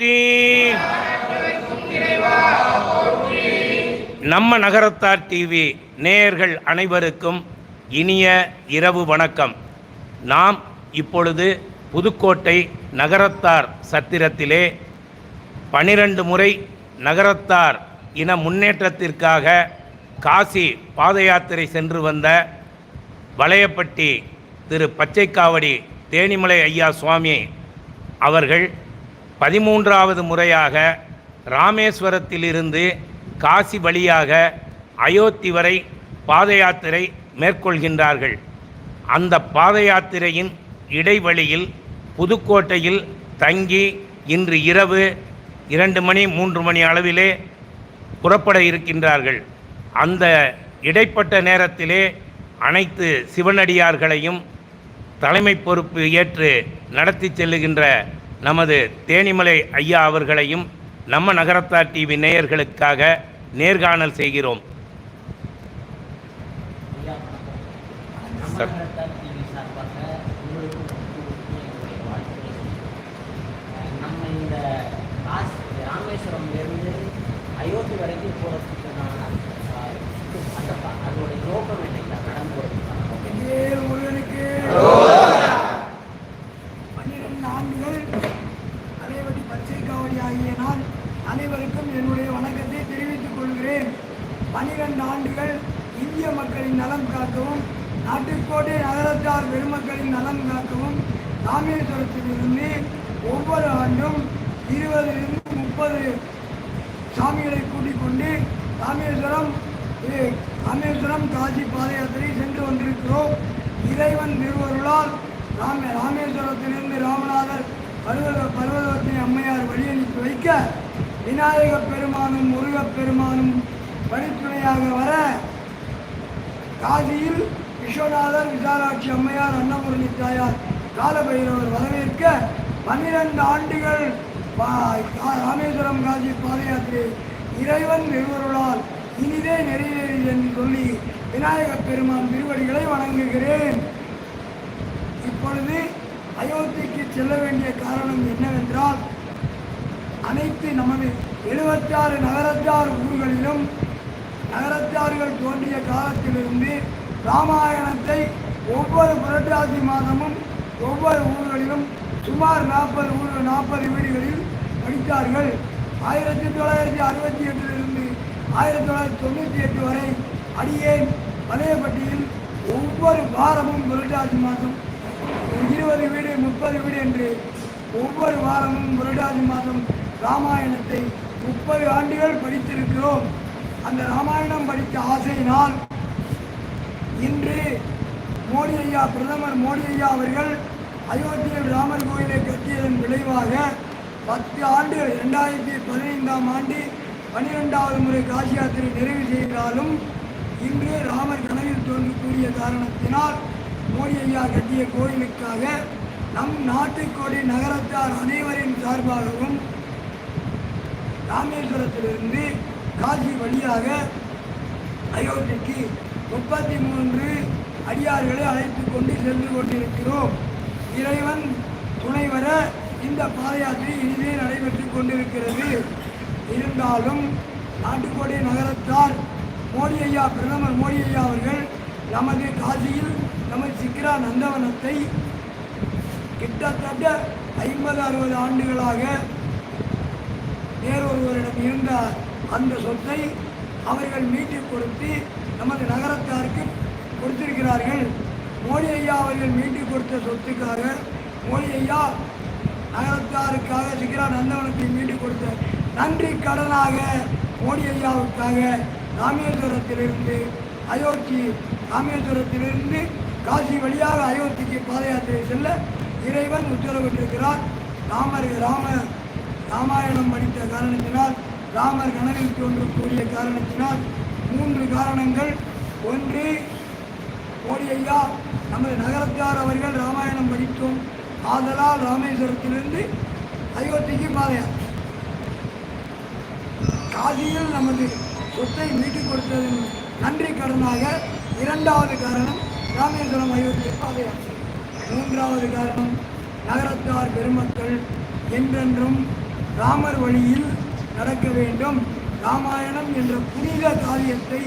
போற்றி. நம்ம நகரத்தார் டிவி நேயர்கள் அனைவருக்கும் இனிய இரவு வணக்கம். நாம் இப்பொழுது புதுக்கோட்டை நகரத்தார் சத்திரத்திலே பனிரெண்டு முறை நகரத்தார் இன முன்னேற்றத்திற்காக காசி பாத யாத்திரை சென்று வந்த வளையப்பட்டி திரு பச்சைக்காவடி தேனிமலை ஐயா சுவாமி அவர்கள் பதிமூன்றாவது முறையாக ராமேஸ்வரத்திலிருந்து காசி வழியாக அயோத்தி வரை பாத யாத்திரை மேற்கொள்கின்றார்கள். அந்த பாத யாத்திரையின் இடைவழியில் புதுக்கோட்டையில் தங்கி இன்று இரவு இரண்டு மணி மூன்று மணி அளவிலே புறப்பட இருக்கின்றார்கள். அந்த இடைப்பட்ட நேரத்திலே அனைத்து சிவனடியார்களையும் தலைமை பொறுப்பு ஏற்று நடத்தி செல்லுகின்ற நமது தேனிமலை ஐயா அவர்களையும் நம்ம நகரத்தார் டிவி நேயர்களுக்காக நேர்காணல் செய்கிறோம் ஐயா, வணக்கம். நம்ம சார். நகரத்தார் டிவி சார்பாக உங்களுக்கும் உங்களுக்கும் என்னுடைய வாழ்த்துக்கள். அஹ் நம்ம இந்த காசி ராமேஸ்வரம்லேருந்து அயோத்தி வரைக்கும் போகிறதுக்கான அந்த ப- அதோட நோக்கம் என்னையா நடந்து போகிறதுக்கான நோக்கம் வேல் முருகனுக்கு பன்னிரண்டு ஆண்டுகள் அலைவடி பச்சை காவடி ஆகிய நான் அனைவருக்கும் என்னுடைய வணக்கத்தை தெரிவித்துக் கொள்கிறேன் பன்னிரண்டு ஆண்டுகள் இந்திய மக்களின் நலம் காக்கவும் நாட்டுக்கோட்டை நகரத்தார் பெருமக்களின் நலம் காக்கவும் ராமேஸ்வரத்திலிருந்து ஒவ்வொரு ஆண்டும் இருபதிலிருந்து முப்பது சாமிகளை கூட்டிக் கொண்டு ராமேஸ்வரம் ஏ, ராமேஸ்வரம் காசி பாத யாத்திரை சென்று வந்திருக்கிறோம் இறைவன் திருவருளால் ராம ராமேஸ்வரத்திலிருந்து ராமநாதர் பருவத பர்வதவர்த்தி அம்மையார் வழியனுப்பி வைக்க விநாயகப் பெருமானும் முருகப் பெருமானும் வழித்துணையாக வர காசியில் விஸ்வநாதர் விசாலாட்சி அம்மையார் அன்னபூரணி தாயார் காலபைரவர் வரவேற்க பன்னிரண்டு ஆண்டுகள் ராமேஸ்வரம் காசி பாத யாத்திரை இறைவன் நிறுவருளால் இனிதே நிறைவேறி என்று சொல்லி விநாயகப் பெருமான் திருவடிகளை வணங்குகிறேன். இப்பொழுது அயோத்திக்கு செல்ல வேண்டிய காரணம் என்னவென்றால் அனைத்து நமது எழுபத்தாறு நகரத்தார் ஊர்களிலும் நகரத்தார்கள் தோன்றிய காலத்திலிருந்து ராமாயணத்தை ஒவ்வொரு புரட்டாசி மாதமும் ஒவ்வொரு ஊர்களிலும் சுமார் நாற்பது ஊர் நாற்பது வீடுகளில் படித்தார்கள். ஆயிரத்தி தொள்ளாயிரத்தி அறுபத்தி எட்டு ஆயிரத்தி தொள்ளாயிரத்தி தொண்ணூற்றி எட்டு வரை அடியேன் வலையப்பட்டியில் ஒவ்வொரு வாரமும் புரட்டாசி மாதம் இருபது வீடு முப்பது வீடு என்று ஒவ்வொரு வாரமும் புரட்டாசி மாதம் ராமாயணத்தை முப்பது ஆண்டுகள் படித்திருக்கிறோம். அந்த ராமாயணம் படித்த ஆசையினால் இன்று மோடி ஐயா பிரதமர் மோடி ஐயா அவர்கள் அயோத்தியில் ராமர் கோயிலை கட்டியதன் விளைவாக பத்து ஆண்டுகள் இரண்டாயிரத்தி பதினைந்தாம் ஆண்டு பன்னிரெண்டாவது முறை காசி யாத்திரை நிறைவு செய்தாலும் இன்று ராமர் கனவில் தோன்றக்கூடிய காரணத்தினால் மோடி ஐயா கட்டிய கோயிலுக்காக நம் நாட்டுக்கோடி நகரத்தார் அனைவரின் சார்பாகவும் ராமேஸ்வரத்திலிருந்து காசி வழியாக அயோத்திக்கு முப்பத்தி மூன்று அடியார்களை அழைத்து கொண்டு சென்று கொண்டிருக்கிறோம். இறைவன் துணை வர இந்த பாதயாத்திரை இனிதே நடைபெற்றுக் கொண்டிருக்கிறது. இருந்தாலும் நாட்டுக்கோட்டை நகரத்தார் மோடி ஐயா பிரதமர் மோடி ஐயா அவர்கள் நமது காசியில் நமது சிக்ரா நந்தவனத்தை கிட்டத்தட்ட ஐம்பது அறுபது ஆண்டுகளாக வேறொருவரிடம் இருந்த அந்த சொத்தை அவர்கள் மீட்டுக் கொடுத்து நமது நகரத்தாருக்கு கொடுத்திருக்கிறார்கள். மோடி ஐயா அவர்கள் மீட்டுக் கொடுத்த சொத்துக்காக மோடி ஐயா நகரத்தாருக்காக சிக்ரா நந்தவனத்தை மீட்டுக் கொடுத்த நன்றி கடனாக மோடி ஐயாவுக்காக ராமேஸ்வரத்திலிருந்து அயோத்தி ராமேஸ்வரத்திலிருந்து காசி வழியாக அயோத்திக்கு பாத யாத்திரை செல்ல இறைவன் உத்தரவிட்டிருக்கிறார். ராமர் ராம ராமாயணம் படித்த காரணத்தினால் ராமர் கனவில் தோன்றக்கூடிய காரணத்தினால் மூன்று காரணங்கள். ஒன்று மோடி ஐயா நமது நகரத்தார் அவர்கள் ராமாயணம் படித்தோம். ஆதலால் ராமேஸ்வரத்திலிருந்து அயோத்திக்கு பாதையார் காசியில் நமது சொத்தை மீட்டுக் கொடுத்ததன் நன்றி கடனாக இரண்டாவது காரணம் ராமேஸ்வரம் அயோத்தி பாதையார் மூன்றாவது காரணம் நகரத்தார் பெருமக்கள் என்றென்றும் ராமர் வழியில் நடக்க வேண்டும். ராமாயணம் என்ற புனித காரியத்தை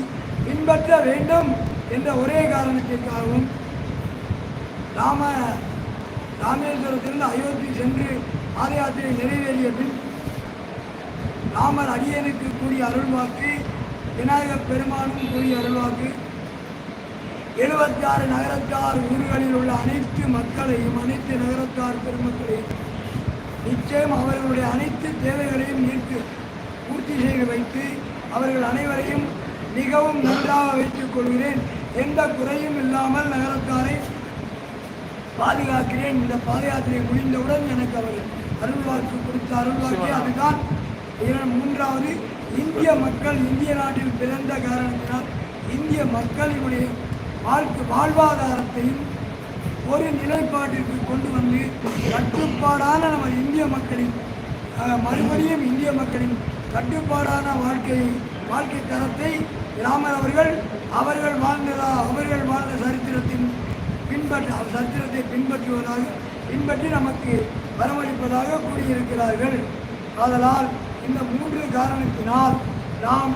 பின்பற்ற வேண்டும் என்ற ஒரே காரணத்திற்காகவும் ராம ராமேஸ்வரத்திலிருந்து அயோத்தி சென்று பாத யாத்திரை நிறைவேறிய பின் ராமர் அடியனுக்கு கூடிய அருள்வாக்கு விநாயகப் பெருமானும் கூடிய அருள்வாக்கு. எழுபத்தி ஆறு நகரத்தார் ஊர்களில் உள்ள அனைத்து மக்களையும் அனைத்து நகரத்தார் பெருமக்களையும் நிச்சயம் அவர்களுடைய அனைத்து தேவைகளையும் நீர்த்து பூர்த்தி செய்து வைத்து அவர்கள் அனைவரையும் மிகவும் நன்றாக வைத்துக் கொள்கிறேன். எந்த குறையும் இல்லாமல் நகரத்தாரை பாதுகாக்கிறேன். இந்த பாத யாத்திரை முடிந்தவுடன் எனக்கு அவர் அருள்வாக்கு கொடுத்த அருள்வாக்கு அதுதான் இதன் மூன்றாவது இந்திய மக்கள் இந்திய நாட்டில் பிறந்த காரணத்தினால் இந்திய மக்களினுடைய வாழ்க்கை வாழ்வாதாரத்தையும் ஒரு நிலைப்பாட்டிற்கு கொண்டு வந்து கட்டுப்பாடான நம்ம இந்திய மக்களின் மறுபடியும் இந்திய மக்களின் கட்டுப்பாடான வாழ்க்கையை வாழ்க்கை தரத்தை ராமர் அவர்கள் அவர்கள் வாழ்ந்ததா அவர்கள் வாழ்ந்த சரித்திரத்தின் பின்பற்ற சரித்திரத்தை பின்பற்றுவதாக பின்பற்றி நமக்கு வரவழைப்பதாக கூறியிருக்கிறார்கள். ஆதலால் இந்த மூன்று காரணத்தினால் நாம்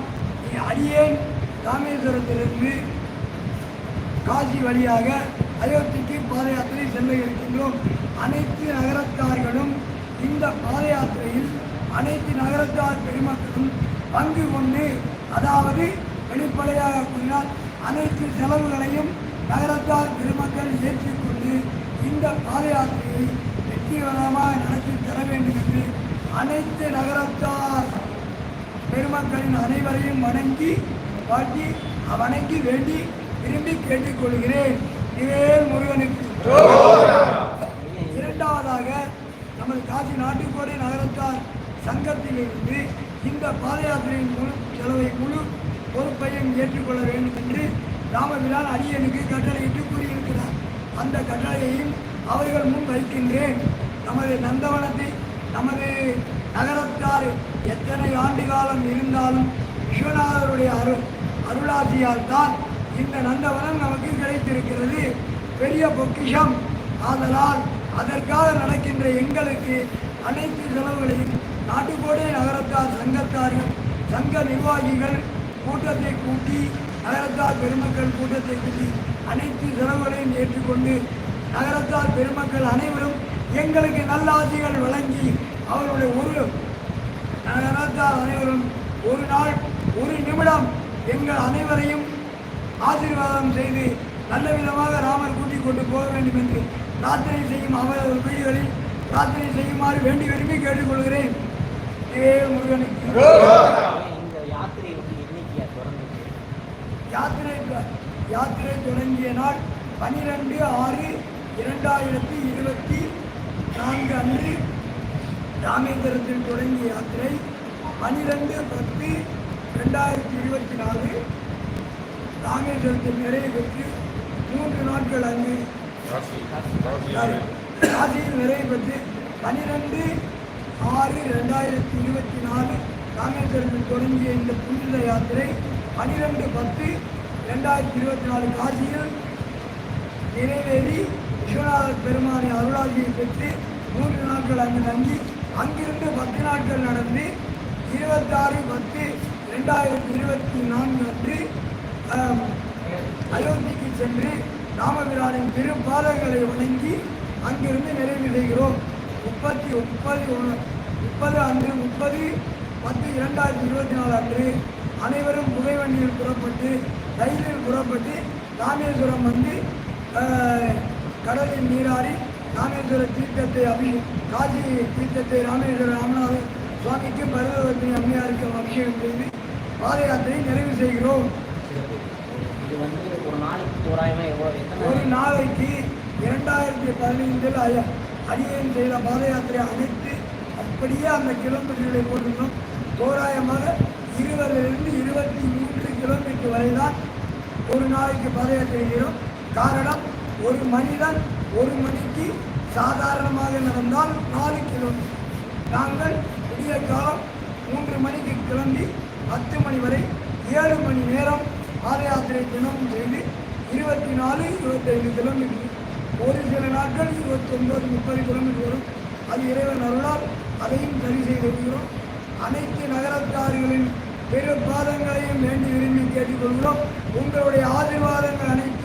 அடியேன் ராமேஸ்வரத்திலிருந்து காசி வழியாக அயோத்திக்கு பாத யாத்திரை செல்ல இருக்கின்றோம். அனைத்து நகரத்தார்களும் இந்த பாத யாத்திரையில் அனைத்து நகரத்தார் பெருமக்களும் பங்கு கொண்டு அதாவது வெளிப்படையாக கூறினால் அனைத்து செலவுகளையும் நகரத்தார் பெருமக்கள் ஏற்றுக்கொண்டு இந்த பாத யாத்திரையை வெற்றிகரமாக நடத்தி தர வேண்டும் என்று அனைத்து நகரத்தார் பெருமக்களின் அனைவரையும் வணங்கி வாட்டி வணங்கி வேண்டி விரும்பி கேட்டுக்கொள்கிறேன். இவேல் முருகனுக்கு. இரண்டாவதாக நமது காசி நாட்டுக்கோடை நகரத்தார் சங்கத்திலிருந்து இந்த பாத யாத்திரையின் முழு செலவை முழு பொறுப்பையும் ஏற்றுக்கொள்ள வேண்டும் என்று ராமபிரான் அடியனுக்கு கட்டளையிட்டு கூறியிருக்கிறார். அந்த கட்டளையையும் அவர்கள் முன் வைக்கின்றேன் நமது நந்தவனத்தை நமது நகரத்தார் எத்தனை ஆண்டு காலம் இருந்தாலும் விஸ்வநாதருடைய அருள் அருளாசியால் தான் இந்த நந்தவனம் நமக்கு கிடைத்திருக்கிறது. பெரிய பொக்கிஷம். ஆதலால் அதற்காக நடக்கின்ற எங்களுக்கு அனைத்து செலவுகளையும் நாட்டுக்கோடை நகரத்தார் சங்கத்தார்கள் சங்க நிர்வாகிகள் கூட்டத்தை கூட்டி நகரத்தார் பெருமக்கள் கூட்டத்தை கூட்டி அனைத்து செலவுகளையும் ஏற்றுக்கொண்டு நகரத்தார் பெருமக்கள் அனைவரும் எங்களுக்கு நல்ல ஆட்சிகள் வழங்கி அவருடைய ஒரு நகரத்தார் அனைவரும் ஒரு நாள் ஒரு நிமிடம் எங்கள் அனைவரையும் ஆசீர்வாதம் செய்து நல்ல விதமாக ராமர் கூட்டிக் கொண்டு போக வேண்டும் என்று பிரார்த்தனை செய்யும் அவரது வீடுகளில் பிரார்த்தனை செய்யுமாறு வேண்டி விரும்பி கேட்டுக்கொள்கிறேன். முருகனுக்கு யாத்திரை யாத்திரை தொடங்கிய நாள் பனிரெண்டு ஆறு இரண்டாயிரத்தி இருபத்தி நான்கு அன்று ராமேந்திரத்தில் தொடங்கிய யாத்திரை பனிரெண்டு பத்து ரெண்டாயிரத்தி இருபத்தி நாலு. ராமேஸ்வரத்தில் நிறைவு பெற்று மூன்று நாட்கள் அங்கு ராசியில் நிறைவு பெற்று பனிரெண்டு ஆறு ரெண்டாயிரத்தி இருபத்தி நாலு. ராமேஸ்வரத்தில் தொடங்கிய இந்த புனித யாத்திரை பனிரெண்டு பத்து ரெண்டாயிரத்தி இருபத்தி நாலு. காசியில் நிறைவேறி விஸ்வநாதர் பெருமானை அருளாசியை பெற்று மூன்று நாட்கள் அங்கு தங்கி அங்கிருந்து பத்து நாட்கள் நடந்து இருபத்தாறு பத்து ரெண்டாயிரத்தி இருபத்தி நான்கு அன்று அயோத்திக்கு சென்று ராமபிரானின் திருப்பாதங்களை வணங்கி அங்கிருந்து நிறைவு செய்கிறோம். முப்பத்தி முப்பது ஒன்று- முப்பது அன்று முப்பது பத்து இரண்டாயிரத்தி இருபத்தி நாலு அன்று அனைவரும் புகைவண்டியில் புறப்பட்டு ரயிலில் புறப்பட்டு ராமேஸ்வரம் வந்து கடலில் நீராடி ராமேஸ்வர தீர்த்தத்தை அபி காசி தீர்த்தத்தை ராமேஸ்வர ராமநாதர் சுவாமிக்கு பரதவர்த்தி அம்மையாருக்கு அபிஷேகம் செய்து பாத யாத்திரை நிறைவு செய்கிறோம். ஒரு நாளைக்கு இரண்டாயிரத்தி பதினைந்தில் அய அடியேன் செய்த பாத யாத்திரை அனைத்து அப்படியே அந்த கிலோமீட்டர்களை போட்டிருந்தோம். தோராயமாக இருபதிலிருந்து இருபத்தி மூன்று கிலோமீட்டர் வரை தான் ஒரு நாளைக்கு பாத யாத்திரை செய்கிறோம். காரணம் ஒரு மனிதன் ஒரு மணிக்கு சாதாரணமாக நடந்தால் நாலு கிலோமீட்டர் நாங்கள் விடிய காலம் மூன்று மணிக்கு கிளம்பி பத்து மணி வரை ஏழு மணி நேரம் பாத யாத்திரை தினமும் செய்து இருபத்தி நாலு இருபத்தைந்து கிலோமீட்டர். ஒரு சில நாட்கள் இருபத்தொன்பது முப்பது கிலோமீட்டர் வரும். அது இறைவன் அருளால் அதையும் சரி செய்து அனைத்து நகரத்தார்களின் பெரு பாதங்களையும் வேண்டி விரும்பி கேட்டுக்கொள்கிறோம். உங்களுடைய ஆசீர்வாதங்கள் அனைத்து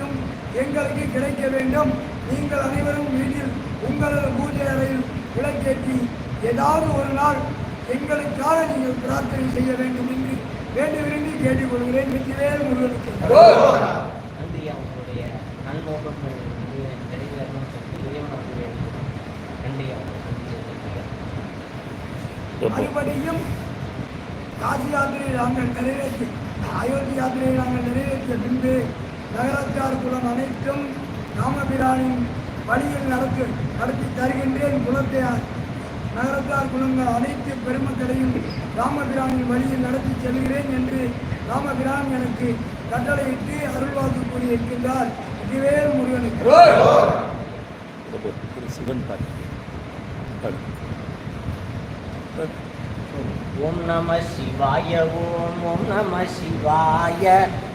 எங்களுக்கு கிடைக்க வேண்டும். நீங்கள் அனைவரும் வீட்டில் உங்களது பூஜை அறையில் விளக்கேற்றி ஏதாவது ஒரு நாள் எங்களுக்காக நீங்கள் பிரார்த்தனை செய்ய வேண்டும் என்று வேண்டி விரும்பி கேட்டுக்கொள்கிறேன். வெற்றிவேல் முருகனுக்கு. நன்றி மறுபடியும் காசி யாத்திரையை நாங்கள் நிறைவேற்றி அயோத்தி யாத்திரையை நாங்கள் நிறைவேற்றிய பின்பு நகரத்தார் குலம் அனைத்தும் ராமபிரானின் வழியில் நடத்து நடத்தி தருகின்றேன் குலத்தை நகரத்தார் குலங்கள் அனைத்து பெருமக்களையும் ராமபிரானின் வழியில் நடத்தி செல்கிறேன் என்று ராமபிரான் எனக்கு கட்டளையிட்டு அருள்வாக்கு கூறியிருக்கின்றார். இதுவே முருகனுக்கு. சிவன் பாட்டு. ஓம் நம சிவாய ஓம் ஓம் நம சிவாய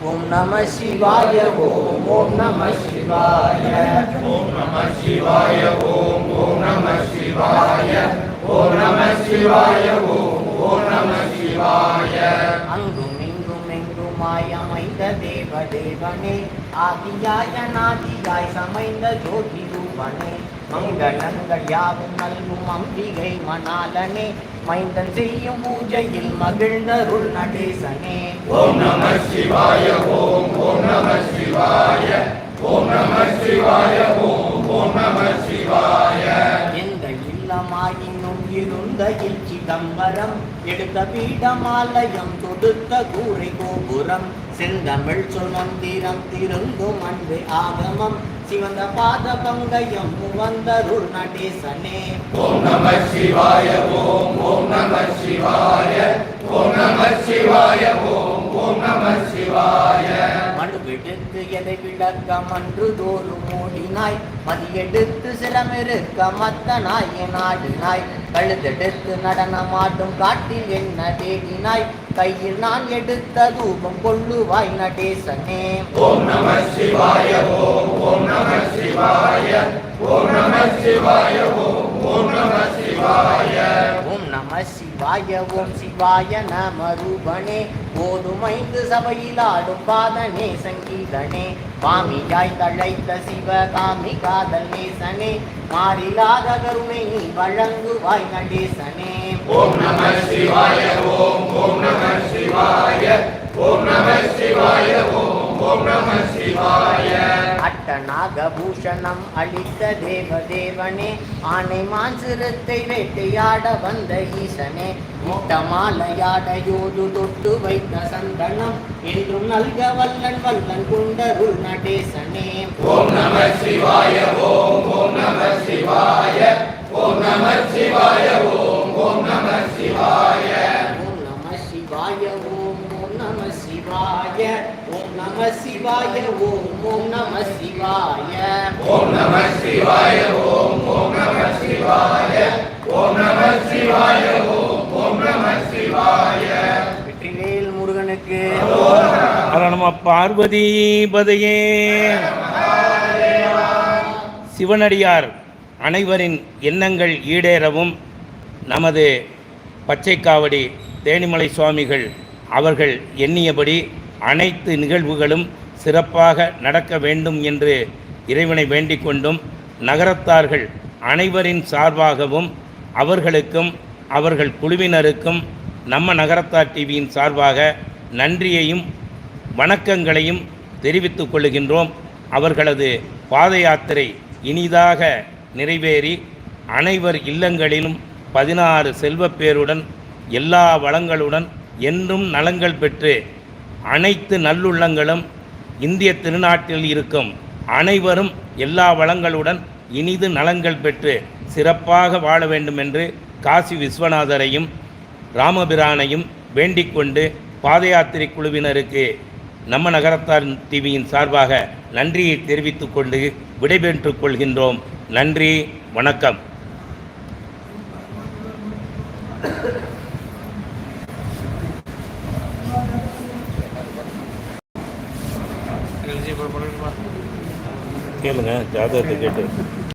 ஓம் நம சிவாய ஓம் ஓம் நம சிவாய ஓம் நம சிவாய ஓம் ஓம் நம சிவாய ஓம் நம சிவாய ஓம் ஓம் நம சிவாய அங்கும் இங்கும் எங்குமாய் அமைந்த தேவ தேவனே ஆதியாய நாதியாய் சமைந்த ஜோதி ரூபனே மங்களங்கள் யாவும் நல்கும் அம்பிகை மணாலனே. மைந்தன் செய்யும் பூஜையில் மகிழ்ந்தருள் நடேசனே. ஓம் நம சிவாய ஓம் ஓம் நம சிவாய ஓம் நம சிவாய ஓம் ஓம் நம சிவாய. எந்த இல்லமாயினும் இருந்த இல் சிதம்பரம் எடுத்த பீடமாலயம் தொடுத்த கூரை கோபுரம் செந்தமிழ் சுமந்திரம் திருந்தும் அன்பு ஆகமம் சிவந்த பாத பங்கயம் முவந்தருள் நடேசனே. ஓம் நம சிவாய ஓம் ஓம் நம சிவாய ஓம் நம சிவாய ஓம் ஓம் நம சிவாய. மனுவெடுத்து எதை விளக்க மன்று தோறும் மூடினாய் மதியெடுத்து சிரமிருக்க மத்த நாய நாடினாய் கழுதெடுத்து நடனமாடும் காட்டில் என்ன தேடினாய் கையில் நான் எடுத்த தூபம் கொள்ளுவாய் நடேசனே. ஓம் நம சிவாய ஓம் ஓம் நம சிவாய ஓம் நம சிவாய ஓம் ஓம் நம சிவாய. ஓம் சிவாய ஓம் சிவாய நம ரூபனே ஓதுமைந்து சபையில் ஆடும் பாதனே சங்கீதனே. பாமியாய் தழைத்த சிவ காமி காதல் நேசனே மாறிலாத கருணை நீ வழங்குவாய் நடேசனே. ஓம் நம சிவாய ஓம் ஓம் நம சிவாய. ஓம் நம சிவாய ஓம் அட்டநாகபூஷணம் அளித்த தேவ தேவனே ஆனை மான் வேட்டையாட வந்த ஈசனே முட்டமாலையாட தொட்டு வைத்த சந்தனம் என்றும் நல்க வல்லன் வல்லன் குண்டருள் நடேசனே. ஓம் நம சிவாய ஓம் ஓம் நம சிவாய ஓம் நம சிவாய ஓம் ஓம் நம சிவாய ஓம் நம சிவாய ஓம் ஓம் நம சிவாய ஓம் நம சிவாய ஓம் ஓம் நம சிவாய ஓம் நம சிவாய ஓம் ஓம் நம சிவாய ஓம் நம சிவாய ஓம் ஓம் நம சிவாய வெற்றிவேல் முருகனுக்கு. நம்ம பார்வதி பதையே சிவனடியார் அனைவரின் எண்ணங்கள் ஈடேறவும் நமது பச்சைக்காவடி தேனிமலை சுவாமிகள் அவர்கள் எண்ணியபடி அனைத்து நிகழ்வுகளும் சிறப்பாக நடக்க வேண்டும் என்று இறைவனை வேண்டிக் கொண்டும் நகரத்தார்கள் அனைவரின் சார்பாகவும் அவர்களுக்கும் அவர்கள் குழுவினருக்கும் நம்ம நகரத்தார் டிவியின் சார்பாக நன்றியையும் வணக்கங்களையும் தெரிவித்துக் கொள்கின்றோம். அவர்களது பாத யாத்திரை இனிதாக நிறைவேறி அனைவர் இல்லங்களிலும் பதினாறு செல்வப்பேருடன் எல்லா வளங்களுடன் என்றும் நலங்கள் பெற்று அனைத்து நல்லுள்ளங்களும் இந்திய திருநாட்டில் இருக்கும். அனைவரும் எல்லா வளங்களுடன் இனிது நலங்கள் பெற்று சிறப்பாக வாழ வேண்டும் என்று காசி விஸ்வநாதரையும் ராமபிரானையும் வேண்டிக் கொண்டு பாத யாத்திரை குழுவினருக்கு நம்ம நகரத்தார் டிவியின் சார்பாக நன்றியை தெரிவித்துக் கொண்டு விடைபெற்றுக் கொள்கின்றோம். நன்றி வணக்கம். கேளுங்க ஜாதகத்தை கேட்டு.